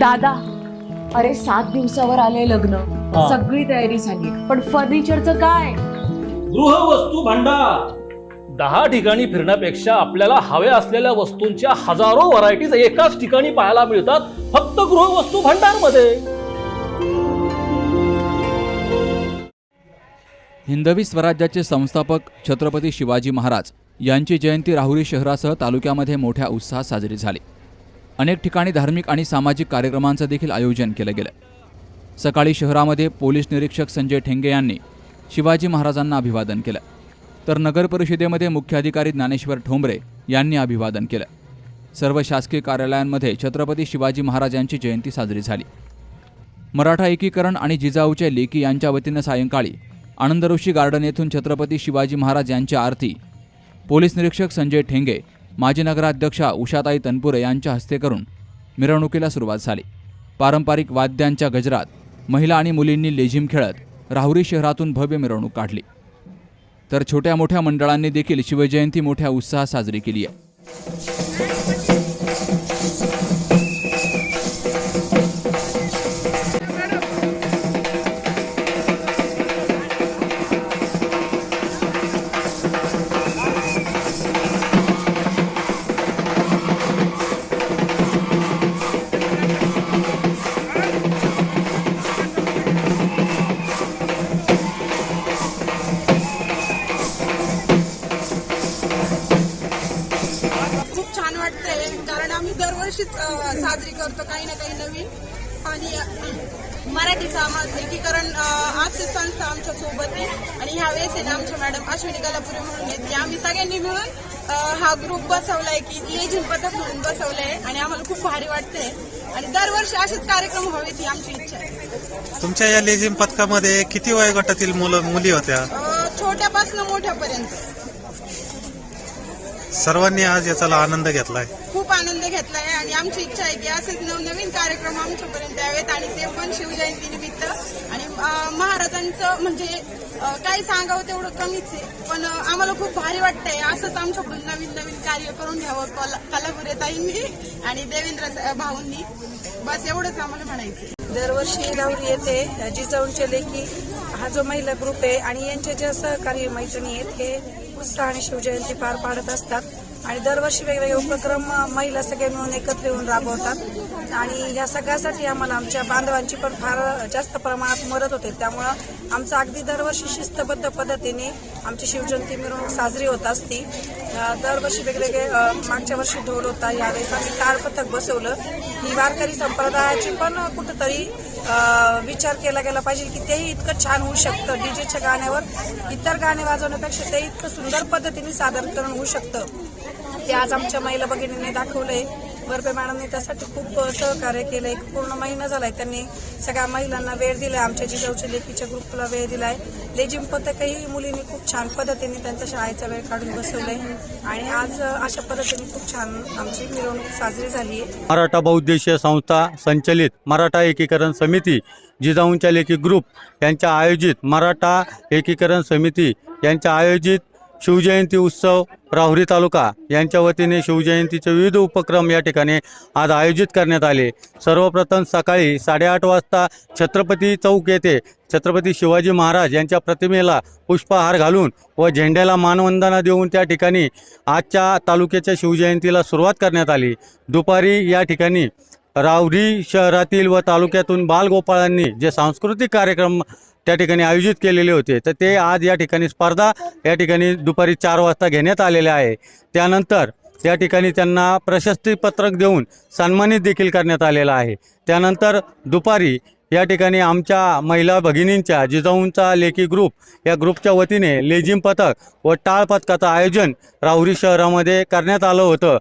दादा अरे सात दिवसावर आले लग्न. हा. सगळी तयारी झाली. पण फर्निचरचं काय? गृहवस्तू भांडार. दहा ठिकाणी फिरण्यापेक्षा आपल्याला हव्या असलेल्या वस्तूंच्या हजारो व्हरायटीज एकाच ठिकाणी पाहायला मिळतात फक्त गृहवस्तू भांडारमध्ये हिंदवी स्वराज्याचे संस्थापक छत्रपती शिवाजी महाराज यांची जयंती राहुरी शहरासह तालुक्यामध्ये मोठ्या उत्साहात साजरी झाली. अनेक ठिकाणी धार्मिक आणि सामाजिक कार्यक्रमांचं देखील आयोजन केलं गेलं सकाळी शहरामध्ये पोलीस निरीक्षक संजय ठेंगे यांनी शिवाजी महाराजांना अभिवादन केलं. तर नगर परिषदेमध्ये मुख्याधिकारी ज्ञानेश्वर ठोंबरे यांनी अभिवादन केलं. सर्व शासकीय कार्यालयांमध्ये छत्रपती शिवाजी महाराज यांची जयंती साजरी झाली. मराठा एकीकरण आणि जिजाऊच्या लेकी यांच्या वतीनं सायंकाळी आनंदऋषी गार्डन येथून छत्रपती शिवाजी महाराज यांची आरती पोलीस निरीक्षक संजय ठेंगे माजी नगराध्यक्षा उषाताई तनपुरे यांच्या हस्ते करून मिरवणुकीला सुरुवात झाली. पारंपरिक वाद्यांच्या गजरात महिला आणि मुलींनी लेझिम खेळत राहुरी शहरातून भव्य मिरवणूक काढली. तर छोट्या मोठ्या मंडळांनी देखील शिवजयंती मोठ्या उत्साहात साजरी केली आहे. वाटतंय कारण आम्ही दरवर्षीच साजरी करतो काही ना काही नवीन. आणि मराठी समाज एकीकरण आजची संस्था आमच्यासोबत आहे. आणि ह्या वेळेस आहे आमच्या मॅडम अश्विनी कलापुरे म्हणून आहेत. की आम्ही सगळ्यांनी मिळून हा ग्रुप बसवलाय की लेझिम पथक म्हणून बसवलंय. आणि आम्हाला खूप भारी वाटतंय. आणि दरवर्षी असेच कार्यक्रम व्हावेत ही आमची इच्छा आहे. तुमच्या या लेझिम पथकामध्ये किती वयोगटातील मुलं मुली होत्या? छोट्यापासून मोठ्यापर्यंत. सर्वांनी आज याचा आनंद घेतलाय. खूप आनंद घेतलाय आणि आमची इच्छा आहे की असेच नवनवीन कार्यक्रम आमच्यापर्यंत यावेत आणि ते पण शिवजयंती निमित्त. आणि महाराजांचं म्हणजे काही सांगावं तेवढं कमीच आहे. पण आम्हाला खूप भारी वाटतंय. असंच आमच्याकडून नवीन नवीन कार्य करून घ्यावं कला- कलापुरेताईंनी आणि देवेंद्र स- भाऊंनी. बस एवढंच आम्हाला म्हणायचं दरवर्षी राहुरी येथे जिजाऊंचे लेखी हा जो महिला ग्रुप आहे आणि यांचे जे सहकारी मैत्रिणी आहेत हे उत्साहाने शिवजयंती पार पाडत असतात. आणि दरवर्षी वेगवेगळे उपक्रम महिला सगळे मिळून एकत्र येऊन राबवतात. आणि या सगळ्यासाठी आम्हाला आमच्या बांधवांची पण फार जास्त प्रमाणात मदत होते. त्यामुळं आमचं अगदी दरवर्षी शिस्तबद्ध पद्धतीने आमची शिवजयंती मिरवणूक साजरी होत असती. दरवर्षी वेगवेगळे मागच्या वर्षी ढोल होता यावेळेस आम्ही टाळ पथक बसवलं. ही वारकरी संप्रदायाची पण कुठंतरी विचार केला गेला पाहिजे की तेही इतकं छान होऊ शकतं. डीजेच्या गाण्यावर इतर गाणे वाजवण्यापेक्षा ते इतकं सुंदर पद्धतीने सादरीकरण होऊ शकतं. ते आज आमच्या महिला भगिनीने दाखवलंय. बर्बे मॅडमने त्यासाठी खूप सहकार्य केलंय. पूर्ण महिना झालाय त्यांनी सगळ्या महिलांना वेळ दिलाय आमच्या जिजाऊच्या लेखीच्या ग्रुपला वेळ दिलाय. लेजिम पथकही मुलींनी खूप छान पद्धतीने त्यांच्या शाळेचा वेळ काढून बसवलंय. आणि आज अशा पद्धतीने खूप छान आमची मिरवणूक साजरी झाली आहे. मराठा बहुद्देशीय संस्था संचलित मराठा एकीकरण समिती जिजाऊंच्या लेखी ग्रुप यांच्या आयोजित मराठा एकीकरण समिती यांच्या आयोजित शिवजयंती उत्सव राहुरी तालुका यांच्या वतीने शिवजयंतीचे विविध उपक्रम या ठिकाणी आज आयोजित करण्यात आले. सर्वप्रथम सकाळी साडेआठ वाजता छत्रपती चौक येथे छत्रपती शिवाजी महाराज यांच्या प्रतिमेला पुष्पहार घालून व झेंड्याला मानवंदना देऊन त्या ठिकाणी आजच्या तालुक्याच्या शिवजयंतीला सुरुवात करण्यात आली. दुपारी या ठिकाणी रावरी शहरातील व तालुक्यातून बालगोपाळांनी जे सांस्कृतिक कार्यक्रम त्या ठिकाणी आयोजित केलेले होते तर ते आज या ठिकाणी स्पर्धा या ठिकाणी दुपारी चार वाजता घेण्यात आलेल्या आहे. त्यानंतर या ठिकाणी त्यांना प्रशस्तीपत्रक देऊन सन्मानित देखील करण्यात आलेलं आहे. त्यानंतर दुपारी या ठिकाणी आमच्या महिला भगिनींच्या जिजाऊंचा लेखी ग्रुप या ग्रुपच्या वतीने लेझिम पथक व टाळ पथकाचं आयोजन राहुरी शहरामध्ये करण्यात आलं होतं.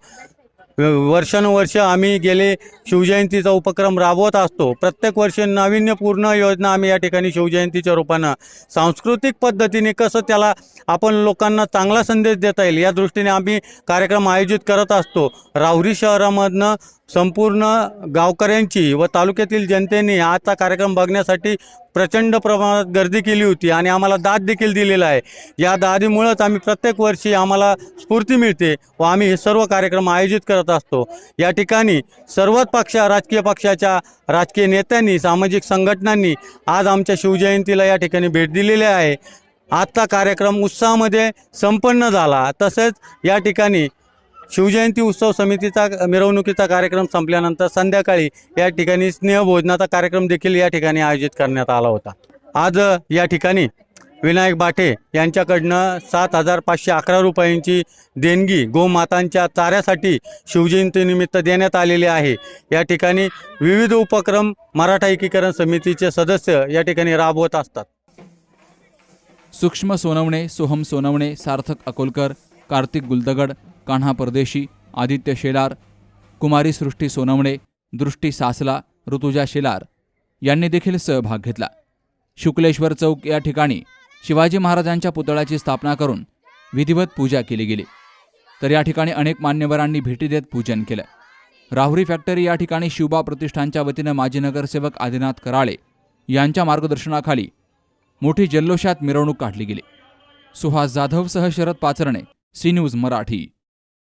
वर्षानुवर्ष आम्ही गेले शिवजयंतीचा उपक्रम राबवत असतो. प्रत्येक वर्षी नाविन्यपूर्ण योजना आम्ही या ठिकाणी शिवजयंतीच्या रूपानं सांस्कृतिक पद्धतीने कसं त्याला आपण लोकांना चांगला संदेश देता येईल या दृष्टीने आम्ही कार्यक्रम आयोजित करत असतो. राहुरी शहरामधनं संपूर्ण गावकऱ्यांची व तालुक्यातील जनतेने आजचा कार्यक्रम बघण्यासाठी प्रचंड प्रमाणात गर्दी केली होती आणि आम्हाला दाद देखील दिलेला आहे. या दादीमुळंच आम्ही प्रत्येक वर्षी आम्हाला स्फूर्ती मिळते व आम्ही हे सर्व कार्यक्रम आयोजित करत असतो. या ठिकाणी सर्वच पक्ष राजकीय पक्षाच्या राजकीय नेत्यांनी सामाजिक संघटनांनी आज आमच्या शिवजयंतीला या ठिकाणी भेट दिलेली आहे. आजचा कार्यक्रम उत्साहामध्ये संपन्न झाला. तसेच या ठिकाणी शिवजयंती उत्सव समितीचा मिरवणुकीचा कार्यक्रम संपल्यानंतर संध्याकाळी या ठिकाणी स्नेहभोजनाचा कार्यक्रम देखील या ठिकाणी आयोजित करण्यात आला होता. आज या ठिकाणी विनायक बाठे यांच्याकडनं सात हजार पाचशे अकरा रुपयांची देणगी गोमातांच्या चाऱ्यासाठी शिवजयंतीनिमित्त देण्यात आलेली आहे. या ठिकाणी विविध उपक्रम मराठा एकीकरण समितीचे सदस्य या ठिकाणी राबवत असतात. सूक्ष्म सोनवणे सोहम सोनवणे सार्थक अकोलकर कार्तिक गुलदगड कान्हा परदेशी आदित्य शेलार कुमारी सृष्टी सोनवणे दृष्टी सासला ऋतुजा शेलार यांनी देखील सहभाग घेतला. शुक्लेश्वर चौक या ठिकाणी शिवाजी महाराजांच्या पुतळ्याची स्थापना करून विधिवत पूजा केली गेली. तर या ठिकाणी अनेक मान्यवरांनी भेटी देत पूजन केलं. राहुरी फॅक्टरी या ठिकाणी शिवबा प्रतिष्ठानच्या वतीनं माजी नगरसेवक आदिनाथ कराळे यांच्या मार्गदर्शनाखाली मोठी जल्लोषात मिरवणूक काढली गेली. सुहास जाधवसह शरद पाचरणे सी न्यूज मराठी.